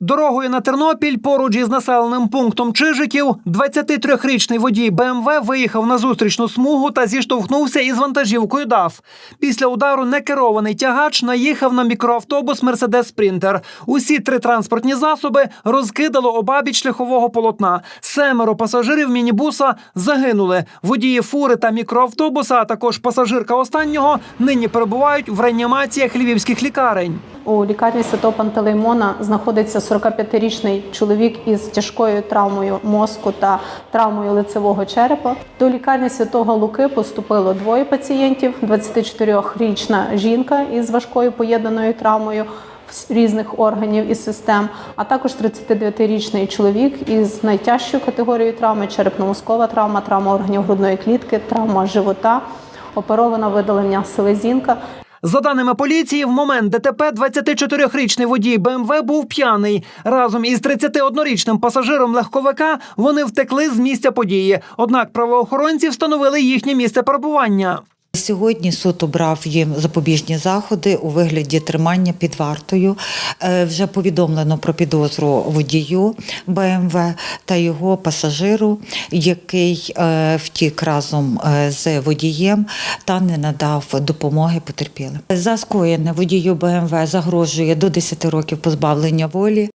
Дорогою на Тернопіль поруч із населеним пунктом Чижиків 23-річний водій БМВ виїхав на зустрічну смугу та зіштовхнувся із вантажівкою ДАФ. Після удару некерований тягач наїхав на мікроавтобус Мерседес Спрінтер. Усі три транспортні засоби розкидало обабіч шляхового полотна. Семеро пасажирів мінібуса загинули. Водії фури та мікроавтобуса, а також пасажирка останнього нині перебувають в реанімаціях львівських лікарень. У лікарні Святого Пантелеймона знаходиться 45-річний чоловік із тяжкою травмою мозку та травмою лицевого черепа. До лікарні Святого Луки поступило двоє пацієнтів: 24-річна жінка із важкою поєднаною травмою різних органів і систем, а також 39-річний чоловік із найтяжчою категорією травми черепно-мозкова травма, травма органів грудної клітки, травма живота, оперована видалення селезінка. За даними поліції, в момент ДТП 24-річний водій БМВ був п'яний. Разом із 31-річним пасажиром легковика вони втекли з місця події. Однак правоохоронці встановили їхнє місце перебування. Сьогодні суд обрав їм запобіжні заходи у вигляді тримання під вартою. Е, Вже повідомлено про підозру водію БМВ та його пасажиру, який е, втік разом е, з водієм та не надав допомоги потерпілим. За скоєне водію БМВ загрожує до 10 років позбавлення волі.